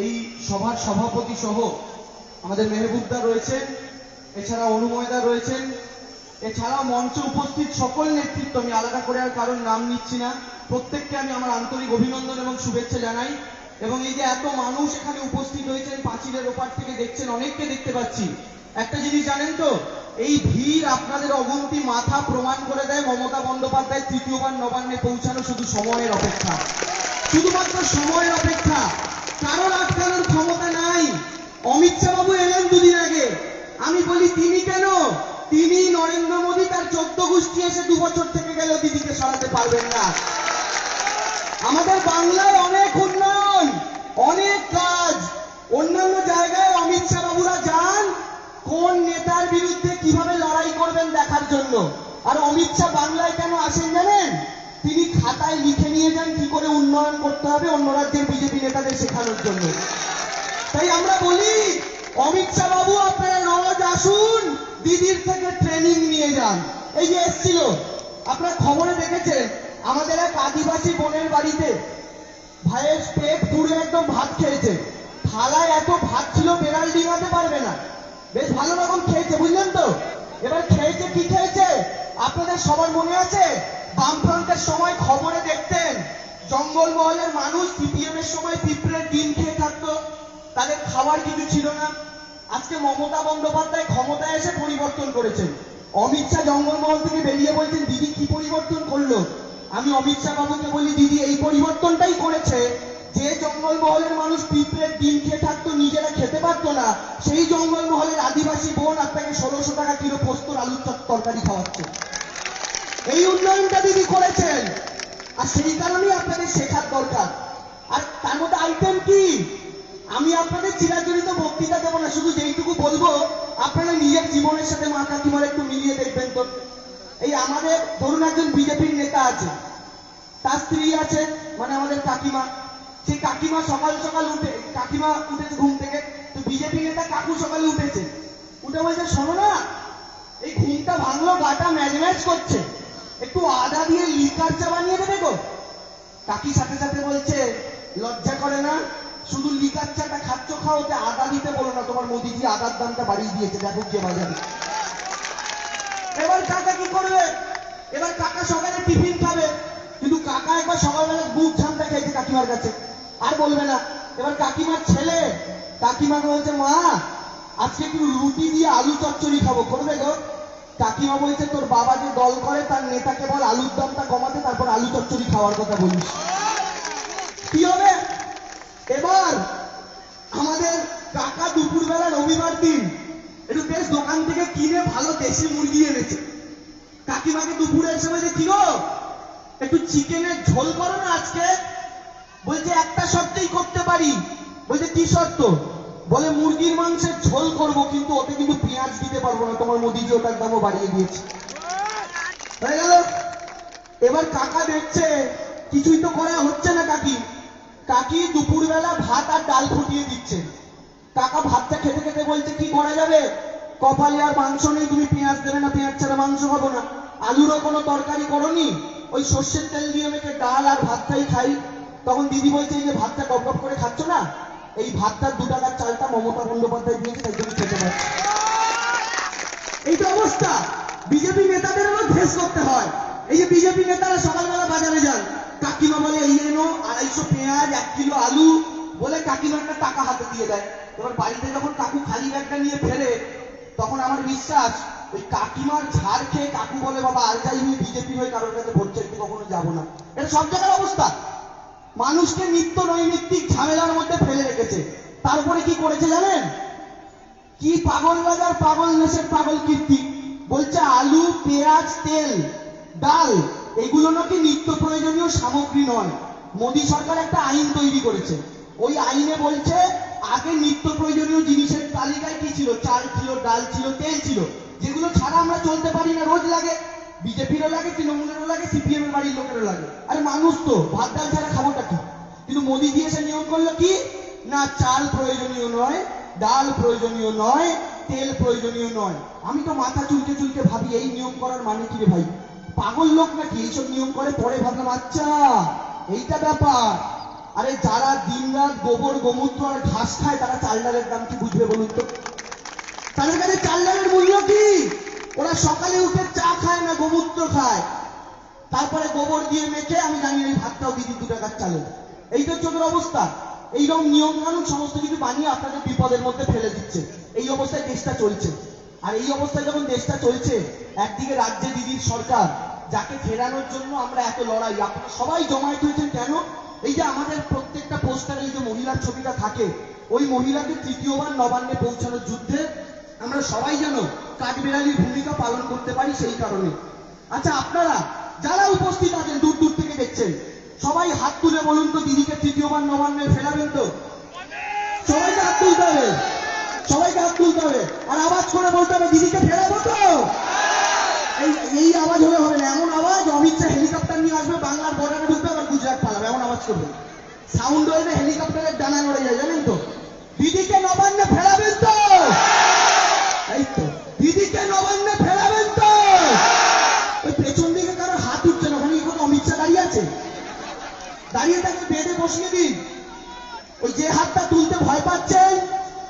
এই সভার সভাপতি সহ আমাদের মেহবুবদা রয়েছেন এছাড়া অনুময়দা রয়েছেন। এছাড়া মঞ্চে উপস্থিত সকল নেতৃত্ব, আমি আলাদা করে আর কারোর নাম নিচ্ছি না। প্রত্যেককে আমি আমার আন্তরিক অভিনন্দন এবং শুভেচ্ছা জানাই। এবং এই যে এত মানুষ এখানে উপস্থিত হয়েছেন পাঁচিলের ওপার থেকে দেখছেন, অনেককে দেখতে পাচ্ছি। একটা জিনিস জানেন তো, এই ভিড় আপনাদের অগুন্তি মাথা প্রমাণ করে দেয় মমতা বন্দ্যোপাধ্যায় তৃতীয়বার নবান্নে পৌঁছানো শুধু সময়ের অপেক্ষা। শুধুমাত্র সময়ের অপেক্ষা কারোর আটকানোর ক্ষমতা নাই। অমিত শাহ বাবু এলেন দুদিন আগে। আমি বলি, তিনি কেন? তিনি নরেন্দ্র মোদী তার চোদ্দ গোষ্ঠী এসে দু বছর থেকে গেল, দিদিকে সরাতে পারবেন না। আমাদের বাংলায় অনেক উন্নয়ন, অনেক কাজ। অন্যান্য জায়গায় অমিত শাহ বাবুরা যান, কোন নেতার বিরুদ্ধে কীভাবে লড়াই করবেন দেখার জন্য। আর অমিত শাহ বাংলায় কেন আসেন জানেন? তিনি খাতায় লিখে নিয়ে যান কি করে উন্নয়ন করতে হবে অন্য রাজ্যের বিজেপি নেতাদের শেখানোর জন্য। তাই আমরা বলি, অমিত শাহ বাবু আপনারা রোজ আসুন, দিদির থেকে ট্রেনিং নিয়ে যান। এই যে এসছিল, আপনারা খবরে দেখেছেন, আমাদের এক আদিবাসী বোনের বাড়িতে ভাইয়ের পেট পুড়ে একদম ভাত খেয়েছে। থালায় এত ভাত ছিল বেড়াল ডিঙাতে পারবে না। বেশ ভালো রকম খেয়েছে, বুঝলেন তো? এবার খেয়েছে, কি খেয়েছে? আপনাদের সবার মনে আছে? বামফ্রন্টের সময় খবরে দেখতেন, জঙ্গলমহলের মানুষ সিপিএম এর সময় পিঁপড়ের ডিম খেয়ে থাকতো, তাদের খাবার কিছু ছিল না। আজকে মমতা বন্দ্যোপাধ্যায় ক্ষমতায় এসে পরিবর্তন করেছেন। অমিত শাহ জঙ্গলমহল থেকে বেরিয়ে বলছেন, দিদি, কি পরিবর্তন করল? আমি অমিত শাহ বাবুকে বলি, দিদি, এই পরিবর্তনটাই করেছে যে জঙ্গলমহলের মানুষ পিঁপড়ের ডিম খেয়ে থাকতো, নিজেরা খেতে পারতো না। সেই জঙ্গলমহলের আদিবাসী বোন আপনাকে ষোলোশো টাকা কিলো পোস্তর আলুর তরকারি খাওয়াচ্ছে। এই উন্নয়নটা দিদি করেছেন। আর সেই কারণেই আপনাদের শেখার দরকার। আর তার মধ্যে আইটেম কি? আমি আপনাদের চিরাচরিত বক্তৃতা দেবো না, শুধু যেইটুকু বলব, আপনারা নিজের জীবনের সাথে মা কাকিমার একটু মিলিয়ে দেখবেন তো। এই আমাদের ধরুন একজন বিজেপির নেতা আছে, তার স্ত্রী আছে মানে আমাদের কাকিমা। সেই কাকিমা সকাল সকাল উঠে, কাকিমা উঠেছে ঘুম থেকে, তো বিজেপি নেতা কাকু সকালে উঠেছে। উঠে বলছে, শোনো না, এই ঘুমটা ভাঙলো, গাটা ম্যাজ ম্যাজ করছে। একটু আদা দিয়ে লিকার চা বানিয়ে দেবে গো। কাকি সাথে সাথে বলছে, লজ্জা করে না, শুধু লিকার চাটা খাচ্ছ, খাও, ওতে আদা দিতে বলো না। তোমার মোদিজি আদার দামটা বাড়িয়ে দিয়েছে, দেখো যে বাজারে এবার কাকা কি করবে? এবার কাকা সকালে টিফিন খাবে, কিন্তু কাকা একবার সকালবেলা দুধ ঠান্ডা খেয়েছে কাকিমার কাছে। আর বলবে না। এবার কাকিমার ছেলে কাকিমাকে বলছে, মা, আজকে একটু রুটি দিয়ে আলু চচ্চড়ি খাব, করবে গো? কাকিমা বলছে, তোর বাবা যে দল করে, তার নেতাকে বল আলুর দামটা কমাতে, তারপর আলু চচ্চড়ি খাওয়ার কথা বলিস। কি হবে? এবার আমাদের কাকা দুপুরবেলা রবিবার দিন একটু বেশ দোকান থেকে কিনে ভালো দেশি মুরগি এনেছে। কাকিমাকে দুপুরে এসে বলছে, কি গো, একটু চিকেনের ঝোল করো না আজকে? বলছে, একটা শর্তেই করতে পারি। বলছে, কি শর্ত? বলে মুরগির মাংসের ঝোল করব, কিন্তু ওতে কিন্তু পেঁয়াজ দিতে পারব না। তোমার মোদিজি ওটার দামও বাড়িয়ে দিয়েছে। হয়ে গেল। এবার কাকা দেখছে, কিছুই তো করা হচ্ছে না কাকি। কাকি দুপুরবেলা ভাত আর ডাল ফুটিয়ে দিচ্ছে। কাকা ভাতটা খেতে খেতে বলছে, কি করা যাবে? কপালে আর মাংস নেই, তুমি পেঁয়াজ দেবে না, পেঁয়াজ ছাড়া মাংস খাব না। আলুরও কোনো তরকারি করনি? ওই সর্ষের তেল দিয়ে মেখে ডাল আর ভাতটাই খাই। তখন দিদি বলছে, এই যে ভাতটা গপ গপ করে খাচ্ছ না? এই ভাতটার দু টাকার চালটা মমতা বন্দ্যোপাধ্যায় দিয়েছে তাই জন্য খেতে পাচ্ছি এই তো অবস্থা। বিজেপি নেতাদেরও ফেস করতে হয়। এই যে বিজেপি নেতারা সকালবেলা বাজারে যান, কাকিমা বলে, এই এনো আড়াইশো পেঁয়াজ, এক কিলো আলু। বলে কাকিমা একটা টাকা হাতে দিয়ে দেয়। এবার বাড়িতে যখন কাকু খালি ব্যাগটা নিয়ে ফেলে, তখন আমার বিশ্বাস, ওই কাকিমার ঝাড় খেয়ে কাকু বলে, বাবা, আর যাই বিজেপি হয়ে কারোর কাছে ভোট চাইতে কখনো যাব না। এটা সব জায়গার অবস্থা। মানুষকে নিত্য নৈমিত্তিক ঝামেলার মধ্যে ফেলে রেখেছে। তারপরে কি করেছে জানেন? কি পাগল বাজার, পাগল নেশের, পাগল কীর্তি? বলছে আলু, পেঁয়াজ, তেল, ডাল, এগুলো নাকি নিত্য প্রয়োজনীয় সামগ্রী নয়। মোদী সরকার একটা আইন তৈরি করেছে। ওই আইনে বলছে, আগে নিত্য প্রয়োজনীয় জিনিসের তালিকায় কি ছিল? চাল ছিল, ডাল ছিল, তেল ছিল। যেগুলো ছাড়া আমরা চলতে পারি না, রোজ লাগে। বিজেপিরও লাগে, তৃণমূলেরও লাগে সিপিএম এর বাড়ির লোকেরও লাগে। আরে মানুষ তো, ভাত ডাল ছাড়া খাবোটা কি? কিন্তু মোদী দিয়ে এসে নিয়ম করল কি? না, চাল প্রয়োজনীয় নয়, ডাল প্রয়োজনীয় নয়, তেল প্রয়োজনীয় নয়। আমি তো মাথা চুলকে চুলকে ভাবি, এই নিয়ম করার মানে কি রে ভাই? পাগল লোক নাকি এইসব নিয়ম করে? পরে ভাবলাম আচ্ছা এইটা ব্যাপার। আরে যারা দিনরাত গোবর, গোমূত্র আর ঘাস খায়, তারা চাল ডালের দাম কি বুঝবে বলুন তো? তাদের কাছে চাল ডালের মূল্য কি? ওরা সকালে উঠে চা খায় না, গোমূত্র খায়। তারপরে গোবর দিয়ে মেখে, আমি জানি এই ভাতটাও দিদি দু টাকার চালে এই তো হচ্ছে অবস্থা। এইরকম নিয়ম কানুন সমস্ত কিছু বানিয়ে আপনাদের বিপদের মধ্যে ফেলে দিচ্ছে। এই অবস্থায় দেশটা চলছে। আর এই অবস্থায় যখন দেশটা চলছে, একদিকে রাজ্যে দিদির সরকার, যাকে ফেরানোর জন্য আমরা এত লড়াই, আপনারা সবাই জমায়েত হয়েছেন কেন? এই যে আমাদের প্রত্যেকটা পোস্টারে এই যে মহিলার ছবিটা থাকে, ওই মহিলাকে তৃতীয়বার নবান্নে পৌঁছানোর যুদ্ধে আমরা সবাই যেন কাঠবিড়ালির ভূমিকা পালন করতে পারি সেই কারণে। আচ্ছা আপনারা যারা উপস্থিত আছেন, দূর দূর থেকে দেখছেন, সবাই হাত তুলে বলুন তো, দিদিকে তৃতীয়বার নবান্নে ফেরাবেন তো? সবাইকে হাত তুলতে হবে। সবাইকে হাত তুলতে হবে। আর আওয়াজ করে বলতে হবে, দিদিকে ফেরাবো তো? এই এই আওয়াজ হলে হবে না। এমন আওয়াজ, অমিত শাহ হেলিকপ্টার নিয়ে আসবে, বাংলার বর্ডারে ঢুকবে, আবার গুজরাট পালাবে। এমন আওয়াজ করবে। সাউন্ড হলে হেলিকপ্টারের ডানা নড়ে যায়, জানেন তো? দিদিকে নবান্নে ফেরাবেন তো? দিদিকে নবান্নে ফেরাবেন তো ওই পেছন দিকে কারও হাত উঠছে না ওখানে কোনো অমিত শাহ দাঁড়িয়ে আছে। দাঁড়িয়ে তাকে বেঁধে বসিয়ে দিন। ওই যে হাতটা তুলতে ভয় পাচ্ছেন,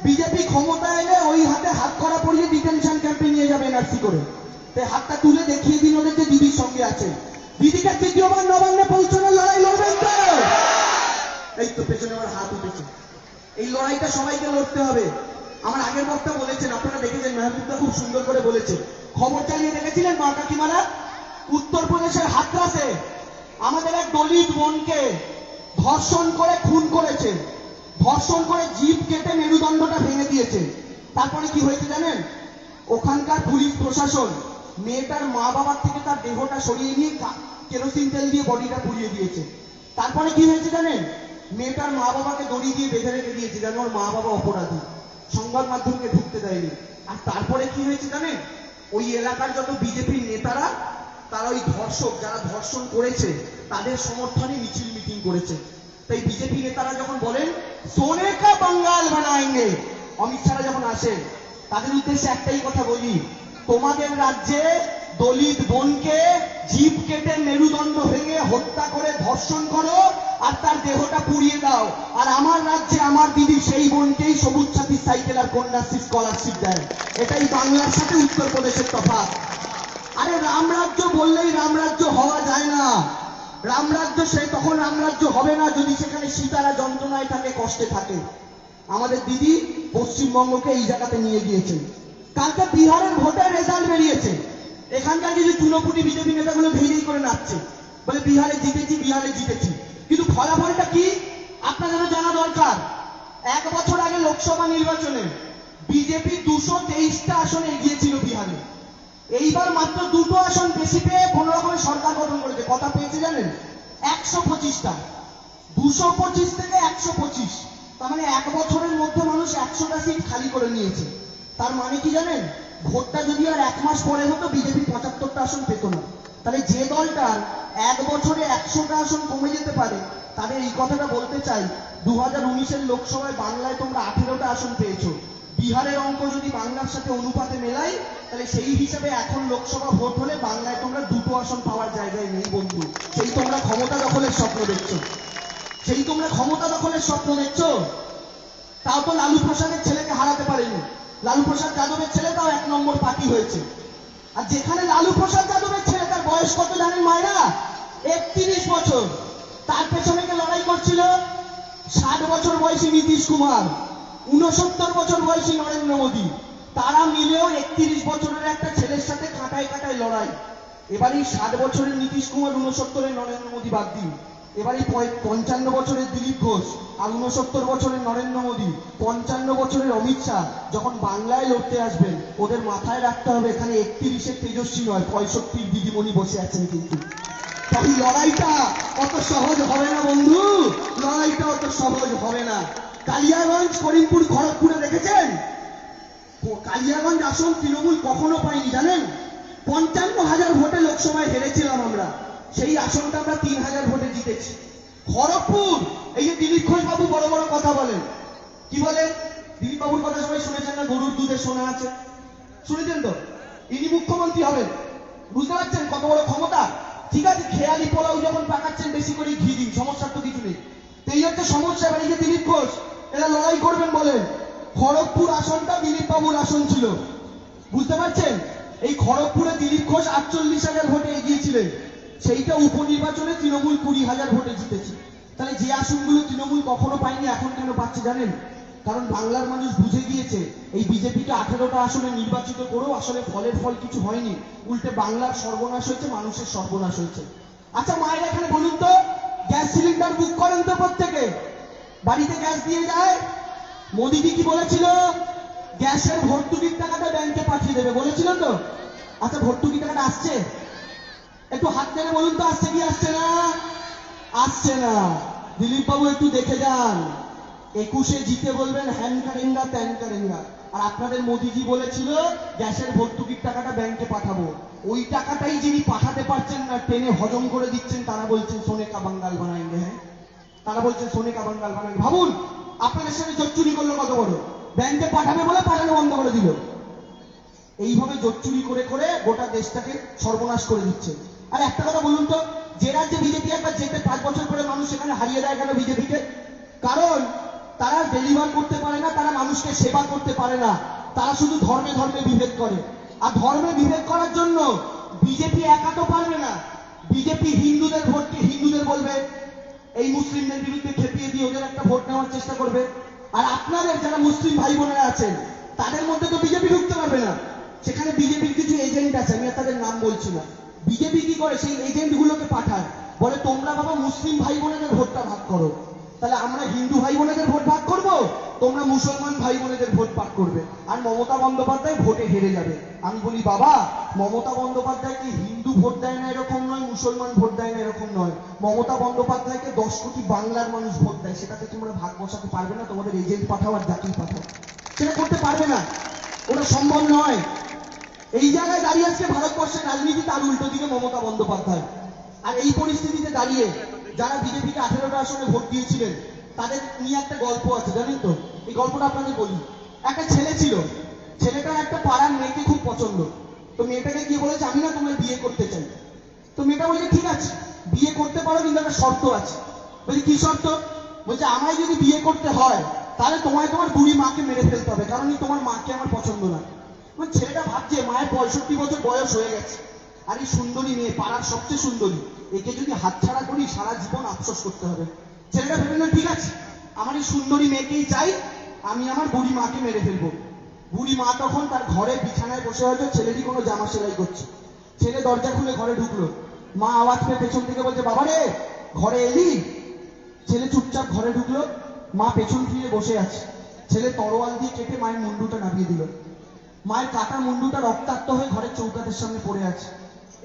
বিজেপি ক্ষমতা এলে ওই হাতে হাত করা পড়িয়ে ডিটেনশন ক্যাম্পে নিয়ে যাবে এনআরসি করে। তাই হাতটা তুলে দেখিয়ে দিন ওদের যে দিদির সঙ্গে আছে। দিদিকে তৃতীয়বার নবান্নে পৌঁছানোর লড়াই লড়বেন তো এই তো পেছনে আমার হাত উঠেছে। এই লড়াইটা সবাইকে লড়তে হবে। আমার আগের বক্তা বলেছেন, আপনারা দেখেছেন মেহবুবদা খুব সুন্দর করে বলেছে খবর চালিয়ে দেখেছিলেন মা কাকিমারা? উত্তরপ্রদেশের হাতরাসে আমাদের এক দলিত বোনকে ধর্ষণ করে খুন করেছে। ধর্ষণ করে জিভ কেটে মেরুদণ্ডটা ভেঙে দিয়েছে। তারপরে কি হয়েছে জানেন? ওখানকার পুলিশ প্রশাসন মেয়েটার মা বাবার থেকে তার দেহটা সরিয়ে নিয়ে কেরোসিন তেল দিয়ে বডিটা পুড়িয়ে দিয়েছে। তারপরে কি হয়েছে জানেন? মেয়েটার মা বাবাকে দড়ি দিয়ে বেঁধে রেখে দিয়েছে যেন ওর মা বাবা অপরাধী। সংবাদ মাধ্যমকে ঢুকতে দেয়নি। আর তারপরে কি হয়েছে জানেন? ওই এলাকার যত বিজেপির নেতারা, তারা ওই ধর্ষক, যারা ধর্ষণ করেছে, তাদের সমর্থনে মিছিল মিটিং করেছে। তাই বিজেপি নেতারা যখন বলেন, সোনে কা বাঙ্গাল বানায় অমিত শাহরা যখন আসেন, তাদের উদ্দেশ্যে একটাই কথা বলি, তোমাদের রাজ্যে দলিত বোনকে জিভ কেটে মেরুদণ্ড ভেঙে হত্যা করে ধর্ষণ করো আর তার দেহটা পুড়িয়ে দাও। আর আমার রাজ্যে আমার দিদি সেই বোনকেই সবুজ সাথী সাইকেল আর কন্যাশ্রী স্কলারশিপ দেয়। এটাই বাংলার সাথে উত্তরপ্রদেশের তফাৎ। আরে রামরাজ্য বললেই রামরাজ্য হওয়া যায় না। রামরাজ্য সে তখন রামরাজ্য হবে না যদি সেখানে সীতারা যন্ত্রণায় থাকে কষ্টে থাকে। আমাদের দিদি পশ্চিমবঙ্গকে এই জায়গাতে নিয়ে গিয়েছেন। কালকে বিহারের ভোটের রেজাল্ট বেরিয়েছে। এখানকার কিছু চুনোপুটি বিজেপি নেতাগুলো ভেঙেই করে নাচছে। বলে বিহারে জিতেছি বিহারে জিতেছি। কিন্তু ফলাফলটা কি? আপনাদেরও জানা দরকার। এক বছর আগে লোকসভা নির্বাচনে বিজেপি দুশো তেইশটা আসনে এগিয়েছিল বিহারে। এইবার মাত্র দুটো আসন বেশি পেয়ে কোন রকমের সরকার গঠন করেছে। কথা পেয়েছে জানেন? একশো পঁচিশটা। দুশো পঁচিশ থেকে একশো পঁচিশ। তার মানে এক বছরের মধ্যে মানুষ একশোটা সিট খালি করে নিয়েছে। তার মানে কি জানেন? ভোটটা যদি আর এক মাস পরে হতো, বিজেপি পঁচাত্তরটা আসন পেত না। তাহলে যে দলটার এক বছরে একশোটা আসন কমে যেতে পারে, তাদের এই কথাটা বলতে চাই। দু হাজার উনিশের লোকসভায় বাংলায় তোমরা আঠেরোটা আসন পেয়েছ। বিহারের অঙ্ক যদি বাংলার সাথে অনুপাতে মেলাই, তাহলে সেই হিসাবে এখন লোকসভা ভোট হলে বাংলায় তোমরা দুটো আসন পাওয়ার জায়গায় নেই, বন্ধু। সেই তোমরা ক্ষমতা দখলের স্বপ্ন দেখছ। সেই তোমরা ক্ষমতা দখলের স্বপ্ন দেখছ? তাও তো লালু প্রসাদের ছেলেকে হারাতে পারেনি। লালু প্রসাদ যাদবের ছেলে তাও এক নম্বর পার্টি হয়েছে। আর যেখানে লালু প্রসাদ যাদবের ছেলে, তার বয়স কত জানেন মায়েরা? একত্রিশ বছর। তার পেছনে কে লড়াই করছিল? ষাট বছর বয়সী নীতিশ কুমার উনসত্তর বছর বয়সী নরেন্দ্র মোদী। তারা মিলেও একত্রিশ বছরের একটা ছেলের সাথে খাটায় খাটায় লড়াই। এবার এই ষাট বছরের নীতিশ কুমার উনসত্তরের নরেন্দ্র মোদী বাদ দিন। এবার এই পঞ্চান্ন বছরের দিলীপ ঘোষ আর উনসত্তর বছরের নরেন্দ্র মোদী, পঞ্চান্ন বছরের অমিত শাহ যখন বাংলায় লড়তে আসবেন, ওদের মাথায় রাখতে হবে এখানে একত্রিশের তেজস্বী নয় পঁয়ষট্টির দিদিমণি বসে আছেন কিন্তু। তাই লড়াইটা অত সহজ হবে না বন্ধু, লড়াইটা অত সহজ হবে না। কালিয়াগঞ্জ করিমপুর খড়গপুরে দেখেছেন? কালিয়াগঞ্জ আসন তৃণমূল কখনো পাইনি জানেন? পঞ্চান্ন হাজার ভোটে লোকসভায় হেরেছিলাম আমরা। সেই আসনটা আমরা তিন হাজার ভোটে জিতেছি। খড়গপুর, এই যে দিলীপ ঘোষ বাবু বড় বড় কথা বলেন। কি বলেন? দিলীপ বাবুর কথা সবাই শুনেছেন না? গরুর দুধে সোনা আছে। শুনেছেন তো? ইনি মুখ্যমন্ত্রী হবেন। বুঝতে পারছেন কত বড় ক্ষমতা? ঠিক আছে, খেয়ালি পোলাও যখন পাকাচ্ছেন, বেশি করে ঘি দিন, সমস্যার তো কিছু নেই। তো এই হচ্ছে সমস্যা, এবার এই যে দিলীপ ঘোষ, এরা লড়াই করবেন বলেন। খড়গপুর আসনটা দিলীপ বাবুর আসন ছিল। বুঝতে পারছেন? এই খড়গপুরে দিলীপ ঘোষ আটচল্লিশ হাজার ভোটে এগিয়েছিলেন। সেইটা উপনির্বাচনে তৃণমূল কুড়ি হাজার ভোটে জিতেছে। তাহলে যে আসনগুলো তৃণমূল কখনো পায়নি, এখন কেন পাচ্ছে জানেন? কারণ বাংলার মানুষ বুঝে গিয়েছে, এই বিজেপিকে আঠেরোটা আসনে নির্বাচিত করেও আসলে ফলের ফল কিছু হয়নি। উল্টে বাংলার সর্বনাশ হয়েছে, মানুষের সর্বনাশ হয়েছে। আচ্ছা মায়ের, এখানে বলুন তো, গ্যাস সিলিন্ডার বুক করেন তো প্রত্যেকে। বাড়িতে গ্যাস দিয়ে যায়। মোদিজি কি বলেছিল? গ্যাসের ভর্তুকির টাকাটা ব্যাংকে পাঠিয়ে দেবে। বলেছিল তো? আচ্ছা ভর্তুকি টাকাটা আসছে? একটু হাত ছেড়ে বলুন তো, আসছে কি, আসছে না? আসছে না। দিলীপ বাবু একটু দেখে যান। একুশে জিতে বলবেন হ্যান কারেঙ্গা ত্যান কারেঙ্গা আর আপনাদের মোদিজি বলেছিল, গ্যাসের ভর্তুকির টাকাটা ব্যাংকে পাঠাবো। ওই টাকাটাই যিনি পাঠাতে পারছেন না, টেনে হজম করে দিচ্ছেন, তারা বলছেন, সোনেকা বাঙ্গাল বানাইনি হ্যাঁ? তারা বলছেন, সোনেকা বাঙ্গাল বানাইলে ভাবুন, আপনাদের সাথে চোরচুরি করল কত বড়? ব্যাংকে পাঠাবে বলে পাঠানো বন্ধ করে দিল। এইভাবে জোর চুরি করে করে গোটা দেশটাকে সর্বনাশ করে দিচ্ছে আর একটা কথা বলুন তো, যে রাজ্যে বিজেপি একবার যেতে পাঁচ বছর পরে মানুষ সেখানে হারিয়ে দেয় কেন বিজেপিকে? কারণ তারা ডেলিভার করতে পারে না, তারা মানুষকে সেবা করতে পারে না। তারা শুধু ধর্মে ধর্মে বিভেদ করে। আর ধর্মে বিভেদ করার জন্য বিজেপি একা তো পারবে না। বিজেপি হিন্দুদের ভোটকে হিন্দুদের বলবে, এই মুসলিমদের বিরুদ্ধে খেপিয়ে দিয়ে ওদের একটা ভোট নেওয়ার চেষ্টা করবে। আর আপনাদের যারা মুসলিম ভাই বোনেরা আছেন, তাদের মধ্যে তো বিজেপি ঢুকতে পারবে না। সেখানে বিজেপির কিছু এজেন্ট আছে, আমি তাদের নাম বলছি না। বিজেপি কি করে? সেই এজেন্টগুলোকে পাঠায়। বলে, তোমরা বাবা মুসলিম ভাই বোনেদের ভোটটা ভাগ করো। তাহলে আমরা হিন্দু ভাই বোনেদের ভোট ভাগ করব? তোমরা মুসলমান ভাই বোনেদের ভোট ভাগ করবে। আর মমতা বন্দ্যোপাধ্যায় ভোটে হেরে যাবে। আমি বলি, বাবা, মমতা বন্দ্যোপাধ্যায় কি হিন্দু ভোট দেয় না এরকম নয়, মুসলমান ভোট দেয় না এরকম নয়? মমতা বন্দ্যোপাধ্যায়কে দশ কোটি বাংলার মানুষ ভোট দেয়। সেটাতে তোমরা ভাগ বসাতে পারবে না, তোমাদের এজেন্ট পাঠাও আর জাতি পাঠাও। সেটা করতে পারবে না। ওটা সম্ভব নয়। এই জায়গায় দাঁড়িয়ে আজকে ভারতবর্ষের রাজনীতি তার উল্টো দিকে মমতা বন্দ্যোপাধ্যায়। আর এই পরিস্থিতিতে দাঁড়িয়ে যারা বিজেপিকে আঠেরোটা আসনে ভোট দিয়েছিলেন, তাদের নিয়ে একটা গল্প আছে, জানেন তো? এই গল্পটা আপনাদের বলি। একটা ছেলে ছিল ছেলেটার একটা পাড়ার মেয়েকে খুব পছন্দ। তো মেয়েটাকে গিয়ে বলেছে, আমি না তোমায় বিয়ে করতে চাই। তো মেয়েটা বলছে, ঠিক আছে, বিয়ে করতে পারো, কিন্তু একটা শর্ত আছে। বলছি, কি শর্ত? বলছে, আমায় যদি বিয়ে করতে হয়, তাহলে তোমায় তোমার বুড়ি মাকে মেরে ফেলতে হবে, কারণ তোমার মাকে আমার পছন্দ না। মানে ছেলেটা ভাবছে মায়ের পঁয়ষট্টি বছর বয়স হয়ে গেছে। আর এই সুন্দরী মেয়ে পাড়ার সবচেয়ে সুন্দরী একে যদি হাতছাড়া করি সারা জীবন আফসোস করতে হবে। ছেলেটা ভেবে নিল, ঠিক আছে আমার এই সুন্দরী মেয়েকেই চাই আমি আমার বুড়ি মাকে মেরে ফেলব। বুড়ি মা তখন তার ঘরে বিছানায় বসে হয়তো ছেলেটি কোনো জামা সেলাই করছে। ছেলে দরজা খুলে ঘরে ঢুকলো। মা আওয়াজ পেয়ে পেছন থেকে বলছে বাবা রে ঘরে এলি? ছেলে চুপচাপ ঘরে ঢুকলো মা পেছন ফিরে বসে আছে। ছেলে তরোয়াল দিয়ে কেটে মায়ের মুন্ডুটা নামিয়ে দিল। মায়ের কাটা মুন্ডুটা রক্তাক্ত হয়ে ঘরের চৌকাতের সামনে পড়ে আছে।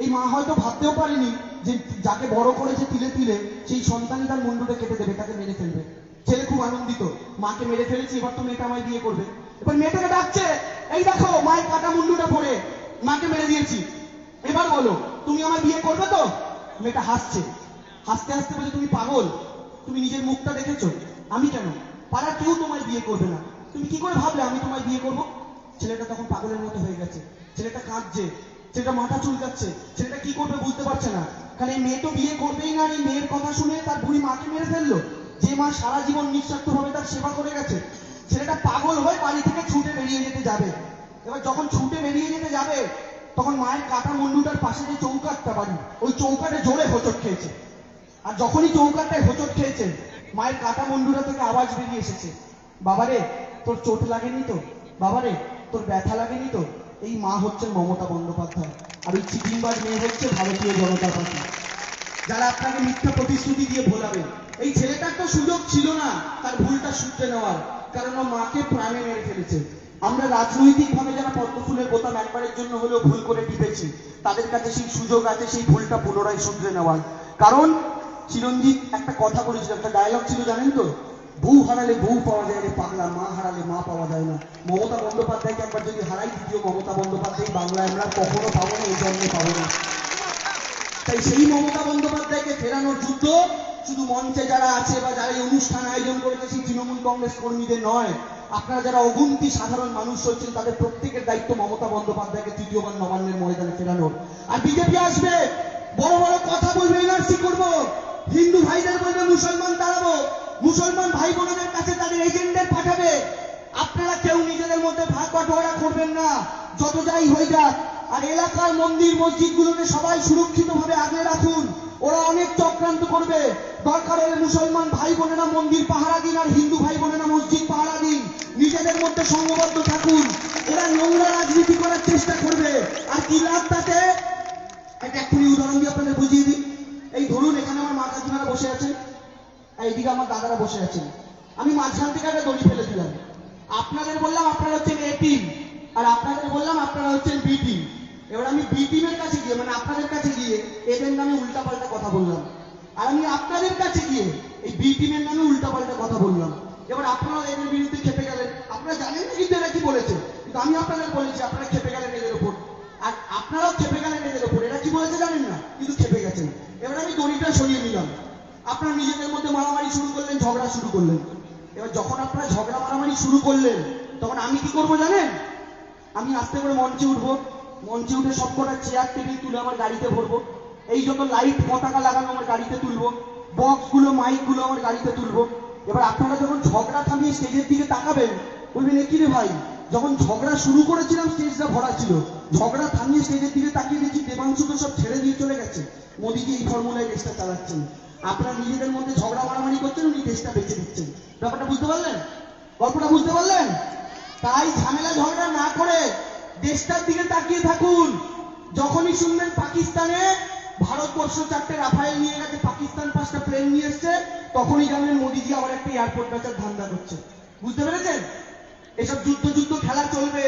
এই মা হয়তো ভাবতেও পারেনি যে যাকে বড় করেছে তিলে তিলে, সেই সন্তানই তার মুন্ডুটা কেটে দেবে, তাকে মেরে ফেলবে। ছেলে খুব আনন্দিত, মাকে মেরে ফেলেছি, এবার তো মেয়েটা আমায় বিয়ে করবে। এবার মেয়েটাকে ডাকছে, এই দেখো, মায়ের কাটা মুন্ডুটা পড়ে, মাকে মেরে দিয়েছি। এবার বলো, তুমি আমার বিয়ে করবে তো? মেয়েটা হাসছে। হাসতে হাসতে বলে তুমি পাগল, তুমি নিজের মুখটা দেখেছ? আমি কেন? পাড়া কেউ তোমায় বিয়ে করবে না। তুমি কি করে ভাবলে আমি তোমায় বিয়ে করব? ছেলেটা তখন পাগলের মতো হয়ে গেছে। ছেলেটা কাঁদছে, ছেলেটা মাথা চুলকাচ্ছে, ছেলেটা কি করবে বুঝতে পারছে না। কারণ এই মেয়ে তো বিয়ে করবেই না এই মেয়ের কথা শুনে তার বুড়ি মাকে মেরে ফেলল। যে মা সারা জীবন নিঃস্বার্থভাবে তার সেবা করে গেছে। ছেলেটা পাগল হয়ে বাড়ি থেকে ছুটে বেরিয়ে যেতে যাবে। এবার যখন ছুটে বেরিয়ে যেতে যাবে, তখন মায়ের কাটা মুন্ডুটার পাশে যে চৌকাটটা বাড়ি, ওই চৌকাটে জোরে হোঁচট খেয়েছে। আর যখনই চৌকাটটায় হোঁচট খেয়েছে, মায়ের কাটা মুন্ডুটা থেকে আওয়াজ বেরিয়ে এসেছে। বাবারে, তোর চোট লাগেনি তো? বাবারে তোর ব্যথা লাগেনি তো? এই মা হচ্ছেন মমতা বন্দ্যোপাধ্যায়। আর ওই চিটিংবাজ মেয়ে হচ্ছে ভারতীয় জনতা পার্টি। যারা আপনাকে মিথ্যা প্রতিশ্রুতি দিয়ে ভোলাবে এই ছেলেটার তো সুযোগ ছিল না তার ভুলটা শুনতে নেওয়ার। কারণ ও মাকে প্রাণে মেরে ফেলেছে। আমরা রাজনৈতিক ভাবে যারা পদ্মফুলের বোতাম একবারের জন্য হলেও ভুল করে টিপেছি, তাদের কাছে সেই সুযোগ আছে, সেই ভুলটা পুনরায় শুধরে নেওয়ার। কারণ, চিরঞ্জিত একটা কথা বলেছিল, একটা ডায়লগ ছিল, জানেন তো? বউ হারালে বউ পাওয়া যায় রে পাগলা মা হারালে মা পাওয়া যায় না মমতা বন্দ্যোপাধ্যায়কে একবার যদি হারাই দ্বিতীয় মমতা বন্দ্যোপাধ্যায় বাংলায় আমরা কখনো পাবো না এই জন্মে পাবো না তাই সেই মমতা বন্দ্যোপাধ্যায়কে ফেরানোর যুদ্ধ শুধু মঞ্চে যারা আছে বা যারা এই অনুষ্ঠান আয়োজন করেছে সেই তৃণমূল কংগ্রেস কর্মীদের নয় আপনারা যারা অগুন্তি সাধারণ মানুষ হচ্ছেন তাদের প্রত্যেকের দায়িত্ব মমতা বন্দ্যোপাধ্যায়কে তৃতীয়বার নবান্নের ময়দানে ফেরানোর আর বিজেপি আসবে বড় বড় কথা বলবে এনআরসি করব হিন্দু ভাইদের বলবে মুসলমান দাঁড়াবো মুসলমান ভাই বোনদের কাছে তাদের এজেন্টদের পাঠাবে। আপনারা কেউ নিজেদের মধ্যে ভাগ বাটোয়ারা করবেন না। যত যাই হয়ে যাক, আর এলাকার মন্দির, মসজিদগুলোকে সবাই সুরক্ষিতভাবে আগলে রাখুন। ওরা অনেক চক্রান্ত করবে। দরকার হলে মুসলমান ভাই বোনেরা মন্দির পাহারা দিন আর হিন্দু ভাই বোনেরা মসজিদ পাহারা দিন। নিজেদের মধ্যে সংঘবদ্ধ থাকুন। এরা নোংরা রাজনীতি করার চেষ্টা করবে। আর কি লাভ তাতে? একটা এক্ষুনি উদাহরণ দিয়ে আপনাদের বুঝিয়ে দিই। এই ধরুন, এখানে আমার মা কাকিমারা বসে আর এইদিকে আমার দাদারা বসে আছেন। আমি মাঝখান থেকে একটা দড়ি ফেলে দিলাম আপনাদের বললাম আপনারা হচ্ছেন এ টিম আর আপনাদের বললাম আপনারা হচ্ছেন বি টিম এবার আমি বি টিমের কাছে গিয়ে মানে আপনাদের কাছে গিয়ে এদের নামে উল্টাপাল্টা কথা বললাম। আর আমি আপনাদের কাছে গিয়ে এই বি টিমের নামে উল্টাপাল্টা কথা বললাম। এবার আপনারা এদের বিরুদ্ধে খেপে গেলেন। আপনারা জানেন না কিন্তু এরা কি বলেছে, কিন্তু আমি আপনাদের বলেছি, আপনারা খেপে গেলেন এদের উপর। আর আপনারাও খেপে গেলেন এদের উপর। এরা কি বলেছে জানেন না, কিন্তু খেপে গেছেন। এবার আমি দড়িটা সরিয়ে নিলাম। আপনারা নিজেদের মধ্যে মারামারি শুরু করলেন, ঝগড়া শুরু করলেন। এবার যখন আপনারা ঝগড়া মারামারি শুরু করলেন, তখন আমি কি করব জানেন? আমি আস্তে করে মঞ্চে উঠবো। মঞ্চে উঠে সব কটা চেয়ার টেবিল তুলে আমার গাড়িতে ভরবো। এই যত লাইট পতাকা লাগানো আমার গাড়িতে তুলবো। বক্সগুলো মাইকগুলো আমার গাড়িতে তুলবো। এবার আপনারা যখন ঝগড়া থামিয়ে স্টেজের দিকে তাকাবেন, বলবেন, এ রে ভাই? যখন ঝগড়া শুরু করেছিলাম স্টেজটা ভরা ছিল। ঝগড়া থামিয়ে স্টেজের দিকে তাকিয়ে দেখি দেবাংশু তো সব ছেড়ে দিয়ে চলে গেছে। মোদিজি এই ফর্মুলায় দেশটা চালাচ্ছেন। আপনারা নিজেদের মধ্যে ঝগড়া মারামারি করছেন, উনি দেশটা বেঁচে দিচ্ছেন ব্যাপারটা বুঝতে পারলেন? গল্পটা বুঝতে পারলেন? তাই ঝামেলা ঝগড়া না করে দেশটার দিকে তাকিয়ে থাকুন। যখনই শুনবেন পাকিস্তানে ভারতবর্ষ চারটে রাফায়েল নিয়ে গেছে, পাকিস্তান পাঁচটা প্লেন নিয়ে এসছে, তখনই জানলেন মোদিজি আবার একটা এয়ারপোর্ট বেচার ধান্দা করছে। বুঝতে পেরেছেন? এসব যুদ্ধ যুদ্ধ খেলা চলবে,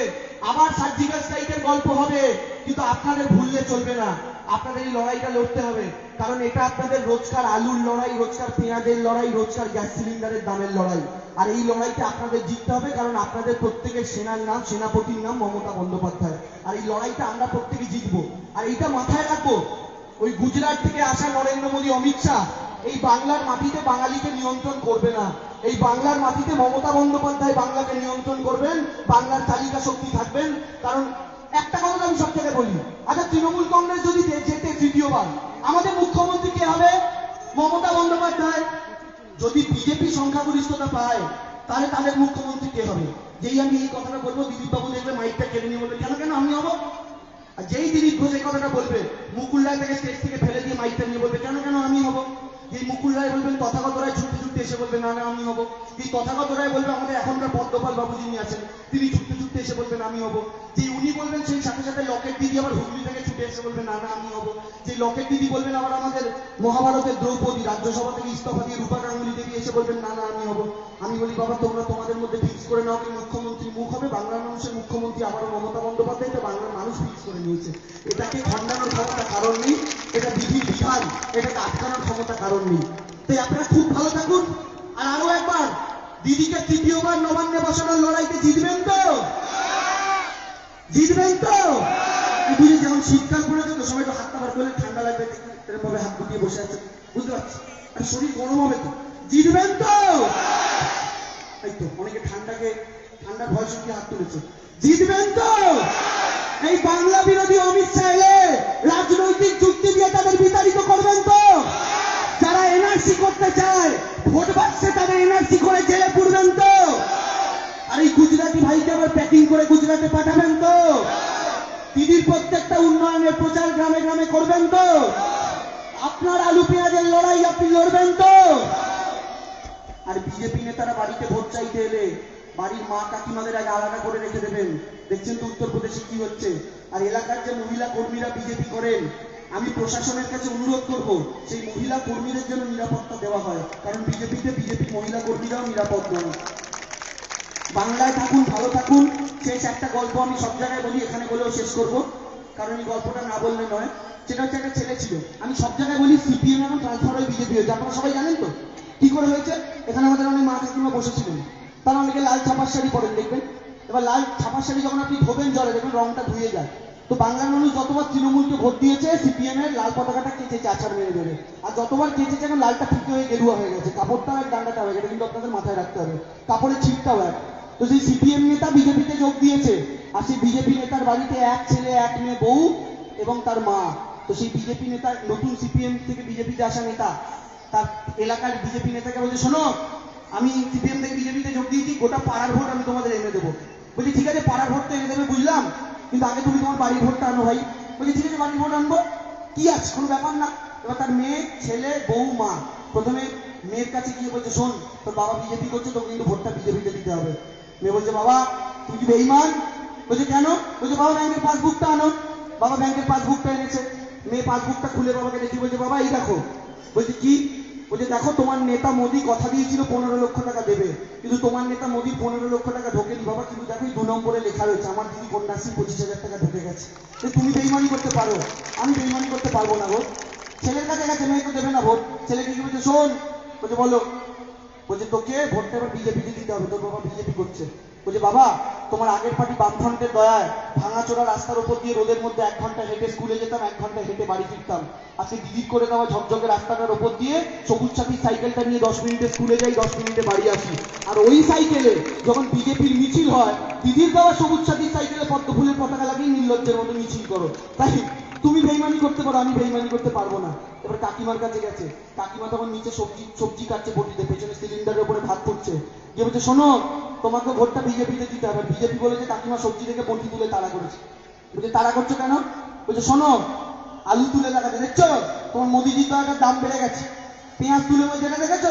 আবার সার্জিক্যাল স্ট্রাইকের গল্প হবে, কিন্তু আপনাদের ভুললে চলবে না। আপনাদের এই লড়াইটা লড়তে হবে। কারণ এটা আপনাদের রোজকার আলুর লড়াই, রোজকার পেঁয়াজের লড়াই, রোজকার গ্যাস সিলিন্ডারের দামের লড়াই। আর এই লড়াইটা আপনাদের জিততে হবে, কারণ আপনাদের প্রত্যেকের সেনার নাম, সেনাপতির নাম মমতা বন্দ্যোপাধ্যায়। আর এই লড়াইটা আমরা প্রত্যেকে জিতবো। আর এইটা মাথায় রাখব, ওই গুজরাট থেকে আসা নরেন্দ্র মোদী, অমিত শাহ, এই বাংলার মাটিতে বাঙালিকে নিয়ন্ত্রণ করবে না। এই বাংলার মাটিতে মমতা বন্দ্যোপাধ্যায় বাংলাকে নিয়ন্ত্রণ করবেন, বাংলার চালিকা শক্তি থাকবেন। কারণ একটা কথা আমি সব জায়গায় বলি। আচ্ছা তৃণমূল কংগ্রেস যদি জেতে তৃতীয়বার আমাদের মুখ্যমন্ত্রী কে হবে? মমতা বন্দ্যোপাধ্যায়। যদি বিজেপি সংখ্যাগরিষ্ঠতা পায়, তাহলে তাদের মুখ্যমন্ত্রী কে হবে? যেই আমি এই কথাটা বলব দিলীপ বাবু দেখবে মাইকটা কেড়ে নিয়ে বলবে, কেন কেন, আমি হব? আর যেই দিলীপ ঘোষ এই কথাটা বলবে মুকুল রায় তাকে স্টেজ থেকে ফেলে দিয়ে মাইকটা নিয়ে বলবে, কেন কেন, আমি হব? যেই মুকুল রায় বলবেন, তথাগত রায় ছুটতে ছুটতে এসে বলবে না না, আমি হব। এই তথাগত রায় বলবে, আমাদের এখনকার পদ্মপাল বাবু যিনি আছেন। তিনি ছুটতে ছুটতে এসে বলবেন, আমি হব। যেই উনি বলবেন, সেই সাথে সাথে লকেট দিদি আবার হুগলি থেকে ছুটে এসে বলবেন, না না, আমি হব। যেই লকেট দিদি বলবেন, আবার আমাদের মহাভারতের দ্রৌপদী রাজ্যসভা থেকে ইস্তফা দিয়ে রূপা গাঙ্গুলি দেবী এসে বলবেন, না না, আমি হব। আমি বলি, বাবা, তোমরা তোমাদের মধ্যে ফিক্স করে নাও কি মুখ্যমন্ত্রী মুখ হবে? বাংলার মানুষের মুখ্যমন্ত্রী আবারও মমতা বন্দ্যোপাধ্যায় বাংলার মানুষ ফিক্স করে নিয়েছে। এটাকে খণ্ডানোর ক্ষমতা কারণ নেই। এটা বিধি বিধান। এটাকে আটকানোর ক্ষমতা কারণ নেই তাই আপনারা খুব ভালো থাকুন। আর আরও একবার, দিদিকে তৃতীয়বার নবান্নে বসানোর লড়াইতে জিতবেন তো? জিতবেন তো? বুঝে যেমন শীতকাল পড়েছে তো সবাই একটু হাতটা বার করলে ঠান্ডা লাগবে এরকম ভাবে হাত গুটিয়ে বসে আছে। বুঝতে পারছি আর শরীর গরম হবে তো? জিতবেন তো? এই তো, অনেকে ঠান্ডাকে ঠান্ডার ভয় সঙ্গে হাত তুলেছে। জিতবেন তো? এই বাংলা বিরোধী অমিত শাহ এলে রাজনৈতিক যুক্তি দিয়ে তাদের বিতাড়িত করবেন তো? এনআরসি করতে চায়, ভোট বাক্সে তাদের এনআরসি করে জেলে পুরবেন তো। আর এই গুজরাটি ভাইকে আবার প্যাকিং করে গুজরাটে পাঠাবেন তো। দিদির প্রত্যেকটা উন্নয়নের প্রচার গ্রামে গ্রামে করবেন তো। আপনার আলু পেঁয়াজের লড়াই আপনি লড়বেন তো। আর বিজেপি নেতারা বাড়িতে ভোট চাইতে এলে বাড়ির মা কাকিমাদের আগে আলাদা করে রেখে দেবেন। দেখছেন তো উত্তরপ্রদেশে কি হচ্ছে? আর এলাকার যে মহিলা কর্মীরা বিজেপি করেন আমি প্রশাসনের কাছে অনুরোধ করব, সেই মহিলা কর্মীদের জন্য নিরাপত্তা দেওয়া হয়। কারণ বিজেপিতে বিজেপি মহিলা কর্মীরাও নিরাপদ নয় বাংলায় থাকুন, ভালো থাকুন। শেষ একটা গল্প আমি সব জায়গায় বলি, এখানে বলেও শেষ করব। কারণ এই গল্পটা না বললে নয়। সেটা হচ্ছে একটা ছেলে ছিল। আমি সব জায়গায় বলি, সিপিএম এখন ট্রান্সফার হয়ে বিজেপি হয়েছে। আপনারা সবাই জানেন তো? কি করে হয়েছে? এখানে আমাদের অনেক মা কাকিমা বসেছিলেন। তারা অনেকে লাল ছাপার শাড়ি পরেন, দেখবেন? এবার লাল ছাপার শাড়ি যখন আপনি ধোবেন জলে, দেখবেন রংটা ধুয়ে যায়। তো বাংলার মানুষ যতবার তৃণমূলকে ভোট দিয়েছে সিপিএম এর লাল পতাকাটা কেচেছে আছাড় মেরে দেবে। আর যতবার কেচেছে এখন লালটা ফিকে হয়ে গেরুয়া হয়ে গেছে। কাপড়টা এক ডান্ডাটা হয়ে গেছে, কিন্তু আপনাদের মাথায় রাখতে হবে। কাপড়ের ছিটটাও এক। তো সেই সিপিএম নেতা বিজেপিতে যোগ দিয়েছে, আর সেই বিজেপি নেতার বাড়িতে এক ছেলে, এক মেয়ে, বউ এবং তার মা। তো সেই বিজেপি নেতা, নতুন সিপিএম থেকে বিজেপিতে আসা নেতা, তার এলাকার বিজেপি নেতাকে বলছে, শোনো, আমি সিপিএম থেকে বিজেপিতে যোগ দিয়েছি, গোটা পাড়ার ভোট আমি তোমাদের এনে দেবো। বলছি, ঠিক আছে, পাড়ার ভোট তো এনে দেবে, বুঝলাম। কিন্তু আগে তুমি তোমার বাড়ির ভোটটা আনো ভাই। বলছি, ঠিক আছে বাড়ির ভোট আনব। কি আছে? কোনো ব্যাপার না। এবার তার মেয়ে, ছেলে বউ মা প্রথমে মেয়ের কাছে গিয়ে বলছে, শোন, তোর বাবা বিজেপি করছে, তোকে কিন্তু ভোটটা বিজেপিতে দিতে হবে। মেয়ে বলছে, বাবা, তুই কি বেইমান? বলছে, কেন? বলছে, বাবা, ব্যাংকের পাসবুকটা আনো। বাবা, ব্যাংকের পাসবুকটা এনেছে। মেয়ে পাসবুকটা খুলে বাবাকে দেখি বলছে, বাবা, এই দেখো। বলছে, কি? বলছে দেখো তোমার নেতা মোদি কথা দিয়েছিল, পনেরো লক্ষ টাকা দেবে। কিন্তু তোমার নেতা মোদি পনেরো লক্ষ টাকা ঢোকেনি। বাবা, কিন্তু দেখো দু নম্বরে লেখা রয়েছে, আমার দিদি কন্যাশ্রী পঁচিশ হাজার টাকা ঢুকে গেছে। তুমি বেইমানি করতে পারো। আমি বেইমানি করতে পারব না গো ছেলের কাছে গেছে, মেয়ে তো দেবে না ভোট ছেলেকে কি বলছে, শোন, বলছে, বলো। বলছে, তোকে ভোটটা এবার বিজেপিতে দিতে হবে। তোর বাবা বিজেপি করছে। বলছে বাবা, তোমার আগের পার্টি বামফ্রন্টের দয়ায় ভাঙাচোরা রাস্তার উপর দিয়ে রোদের মধ্যে এক ঘণ্টা হেঁটে স্কুলে যেতাম, এক ঘণ্টা হেঁটে বাড়ি ফিরতাম। আজকে দিদির করে দেওয়া ঝকঝকে রাস্তাটার উপর দিয়ে সবুজ সাথী সাইকেলটা নিয়ে দশ মিনিটে স্কুলে যাই, দশ মিনিটে বাড়ি আসি। আর ওই সাইকেলে যখন বিজেপির মিছিল হয়, দিদির দেওয়া সবুজ সাথী সাইকেলে পদ্ম ফুলের পতাকা লাগিয়ে নির্লজ্জের মতো মিছিল করো। তাই তুমি বেইমানি করতে পারো, আমি বেইমানি করতে পারব না। এবার কাকিমার কাছে গেছে। কাকিমা তখন নিচে সবজি সবজি কাটছে বটিতে পেছনে সিলিন্ডারের উপরে ভাত করছে গিয়ে বলছে, শোনো তোমাকে ভোটটা বিজেপিতে দিতে হবে। বিজেপি বলেছে কাকিমা সবজি থেকে বটি তুলে তাড়া করেছে। বলছে, তাড়া করছ কেন? বলছে, শোনো, আলু তুলে লাগাতে। দেখছ? তোমার মোদিজির দয়াটার দাম বেড়ে গেছে। পেঁয়াজ তুলে বলছে, এটা দেখেছ?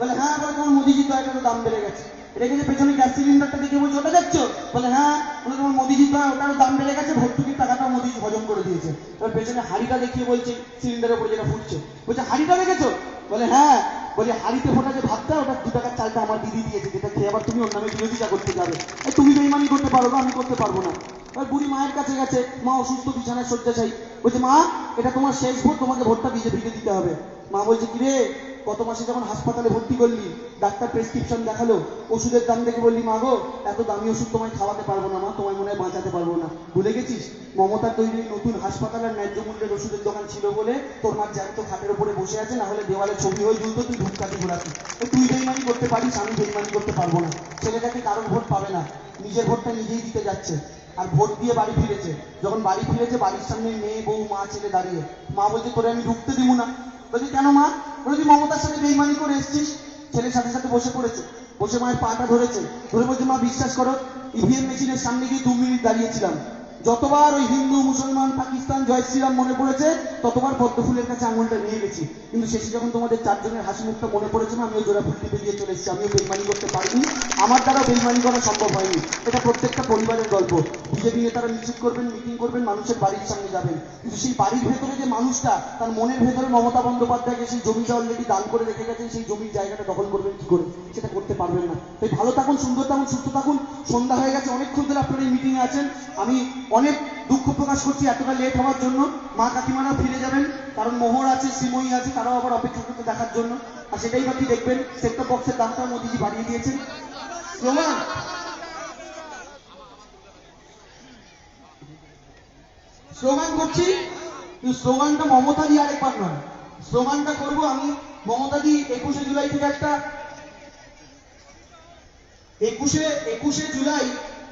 বলে হ্যাঁ বলে, তোমার মোদিজির দয়াটার দাম বেড়ে গেছে। রেখেছে পেছনে গ্যাস সিলিন্ডারটা দেখে বলছে, ওটা দেখছ? বলে হ্যাঁ বলে, তোমার মোদিজির দয়া ওটার দাম বেড়ে গেছে, ভর্তুকির টাকাটা মোদিজি হজম করে দিয়েছে। এবার পেছনে হাড়িটা দেখিয়ে বলছে, সিলিন্ডারের উপরে যেটা ফুটছে। বলছে, হাড়িটা দেখেছ? বলে হ্যাঁ। বলে, হাড়িতে ফোটা যে ভাতটা ওটা দু টাকার চালটা আমার দিদি দিয়েছে, যেটা খেয়ে আবার তুমি অন্যান্য বিরোধিতা করতে যাবে। তুমি বেইমানি করতে পারো না, আমি করতে পারব না। এবার বুড়ি মায়ের কাছে গেছে, মা অসুস্থ, বিছানায় শয্যাশায়ী। বলছে, মা, এটা তোমার শেষ ভোট, তোমাকে ভোটটা বিজেপিকে দিতে হবে। মা বলছে, কি রে গত মাসে যখন হাসপাতালে ভর্তি করলি, ডাক্তার প্রেসক্রিপশন দেখাল, ওষুধের দাম দেখে বললি, মা গো, এত দামি ওষুধ তোমায় খাওয়াতে পারব না, মা, তোমায় মনে হয় বাঁচাতে পারব না। ভুলে গেছিস? মমতার তৈরি নতুন হাসপাতালের ন্যায্য মূল্যের ওষুধের দোকান ছিল বলে তোর মা জ্যান্ত খাটের উপরে বসে আছে না হলে দেওয়ালে ছবি হয়ে ঝুলতো, তুই ধূপকাঠি ঘোরাতি। তুই বেইমানি করতে পারিস, আমি বেইমানি করতে পারব না। ছেলেটাকে কারোর ভোট পাবে না, নিজের ভোটটা নিজেই দিতে যাচ্ছে। আর ভোট দিয়ে বাড়ি ফিরেছে, যখন বাড়ি ফিরেছে, বাড়ির সামনে মেয়ে, বউ, মা, ছেলে দাঁড়িয়ে। মা বলছে, তোরে আমি ঢুকতে দিব না। বলছি, কেন মা? বলছি, মমতার সাথে বেইমানি করে এসছিস। ছেলের সাথে সাথে বসে পড়েছে। বসে মায়ের পাটা ধরেছে। ধরে বলছে, মা, বিশ্বাস করো ইভিএম মেশিনের সামনে গিয়ে দু মিনিট দাঁড়িয়েছিলাম। যতবার ওই হিন্দু, মুসলমান, পাকিস্তান, জয় শ্রীরাম মনে পড়েছে, ততবার পদ্ম ফুলের কাছে আঙুলটা নিয়ে গেছি। কিন্তু শেষে যখন তোমাদের চারজনের হাসি মুখটা মনে পড়েছে না আমি ওই জোড়া ফুল টিপে দিয়ে চলে এসেছি। আমিও বেইমানি করতে পারিনি। আমার দ্বারা বেইমানি করা সম্ভব হয়নি। এটা প্রত্যেকটা পরিবারের গল্প। বিজেপি নেতারা মিছিল করবেন, মিটিং করবেন, মানুষের বাড়ির সামনে যাবেন। কিন্তু সেই বাড়ির ভেতরে যে মানুষটা, তার মনের ভেতরে মমতা বন্দ্যোপাধ্যায়কে সেই জমিটা অলরেডি দান করে রেখে গেছেন, সেই জমির জায়গাটা দখল করবেন কি করে? সেটা করতে পারবেন না। তাই ভালো থাকুন, সুন্দর থাকুন, সুস্থ থাকুন। সন্ধ্যা হয়ে গেছে, অনেকক্ষণ ধরে আপনারা এই মিটিংয়ে আছেন। আমি অনেক দুঃখ প্রকাশ করছি এতটা লেট হওয়ার জন্য। মা কাকিমারা ফিরে যাবেন কারণ মোহর আছে শ্রীময়ী আছে তারাও আবার অপেক্ষা করতে দেখার জন্য। আর সেটাই বাকি দেখবেন সেক্টর বক্সের দামটা মোদিজি বাড়িয়ে দিয়েছেন। স্লোগান স্লোগান করছি স্লোগানটা মমতা দিয়ে আরেকবার নয়। স্লোগানটা করব আমি মমতা দি একুশে জুলাই থেকে একটা একুশে একুশে জুলাই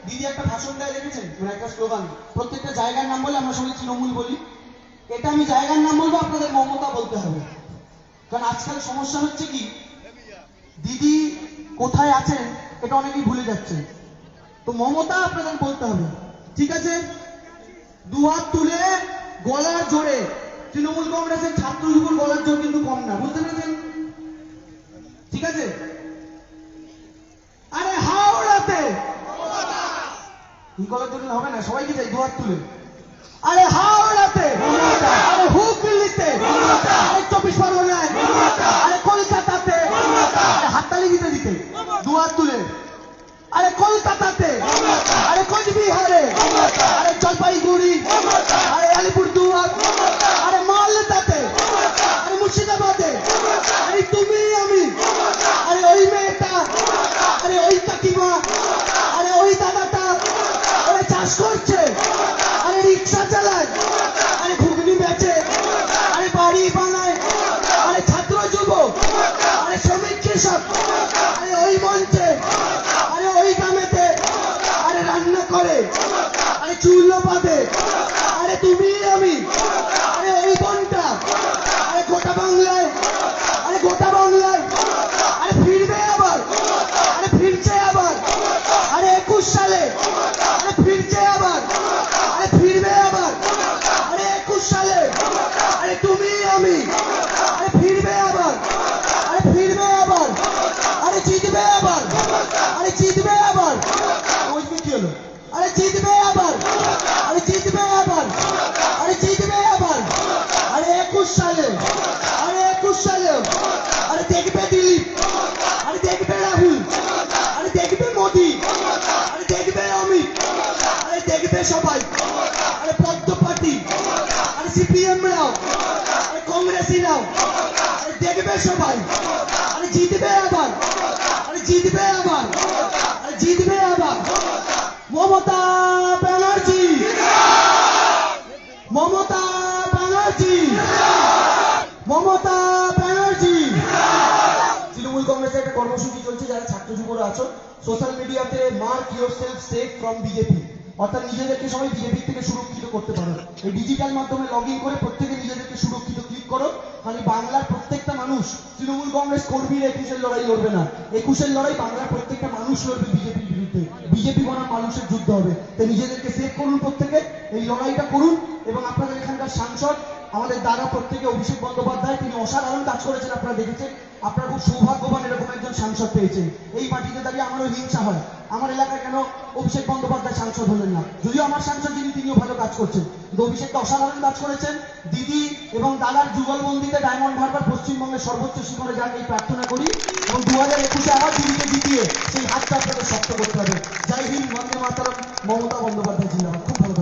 দিদি একটা ভাষণ দেয়, দেখেছেন? মানে একটা স্লোগান। প্রত্যেকটা জায়গার নাম বলে আমরা সবাই তৃণমূল বলি। এটা আমি জায়গার নাম বলব, আপনাদের মমতা বলতে হবে। কারণ আজকাল সমস্যা হচ্ছে কি, দিদি কোথায় আছেন, এটা অনেকেই ভুলে যাচ্ছেন তো মমতা আপনাদের বলতে হবে। ঠিক আছে? দুহাত তুলে গলার জোরে। তৃণমূল কংগ্রেসের ছাত্র যুবর গলার জোর কিন্তু কম না, বুঝতে পেরেছেন? ঠিক আছে? আরে হাওড়াতে কি গলার হবে না সবাইকে চাই দুহাত তুলে। আরে হাওড়াতে আরে হুগলিতে আরে চব্বিশ পরগনায় আরে কলকাতাতে আরে হাততালি দিতে দিতে দুহাত তুলে। আরে কলকাতাতে আরে কোচবিহারে আরে জলপাইগুড়ি আরে জিতবে আবার। বুঝবে কি হলো আরে জিতবে আবার। আরে জিতবে আবার। আরে জিতবে আবার। আরে একুশ সালে। আরে একুশ সালে। আরে দেখবে দিলীপ। আরে দেখবে রাহুল। আরে দেখবে মোদি। আরে দেখবে অমিত। আরে দেখবে সবাই। আরে পদ্ম পার্টি। আরে সিপিএম রাও। আরে কংগ্রেসিরাও আরে দেখবে সবাই। Social mark yourself safe from BJP অর্থাৎ নিজেদেরকে সবাই বিজেপি থেকে সুরক্ষিত করতে পারো। এই ডিজিটাল মাধ্যমে লগ ইন করে প্রত্যেকে নিজেদেরকে সুরক্ষিত ক্লিক করো। মানে বাংলার প্রত্যেকটা মানুষ, তৃণমূল কংগ্রেস কর্মীরা একুশের লড়াই লড়বে না। একুশের লড়াই বাংলার প্রত্যেকটা মানুষ লড়বে বিজেপির বিরুদ্ধে। বিজেপি বনাম মানুষের যুদ্ধ হবে। তাই নিজেদেরকে সেভ করুন প্রত্যেকে। এই লড়াইটা করুন এবং আপনাদের এখানকার সাংসদ আমাদের দাদা প্রত্যেকে অভিষেক বন্দ্যোপাধ্যায়, তিনি অসাধারণ কাজ করেছেন, আপনারা দেখেছেন। আপনারা খুব সৌভাগ্যবান এরকম একজন সাংসদ পেয়েছেন। এই মাটিতে দাঁড়িয়ে আমারও হিংসা হয়। আমার এলাকায় কেন অভিষেক বন্দ্যোপাধ্যায় সাংসদ হলেন না? যদিও আমার সাংসদ যিনি, তিনিও ভালো কাজ করছেন। কিন্তু অভিষেকটা অসাধারণ কাজ করেছেন। দিদি এবং দাদার যুগলবন্দিতে ডায়মন্ড হারবার পশ্চিমবঙ্গের সর্বোচ্চ শিখরে যান এই প্রার্থনা করি। এবং দু হাজার একুশে আবার দিদিকে জিতিয়ে সেই হাতটা আপনাদের শক্ত করতে হবে। জয় হিন্দ, বন্দে মাতারম, মমতা বন্দ্যোপাধ্যায় জিন্দাবাদ। খুব ভালো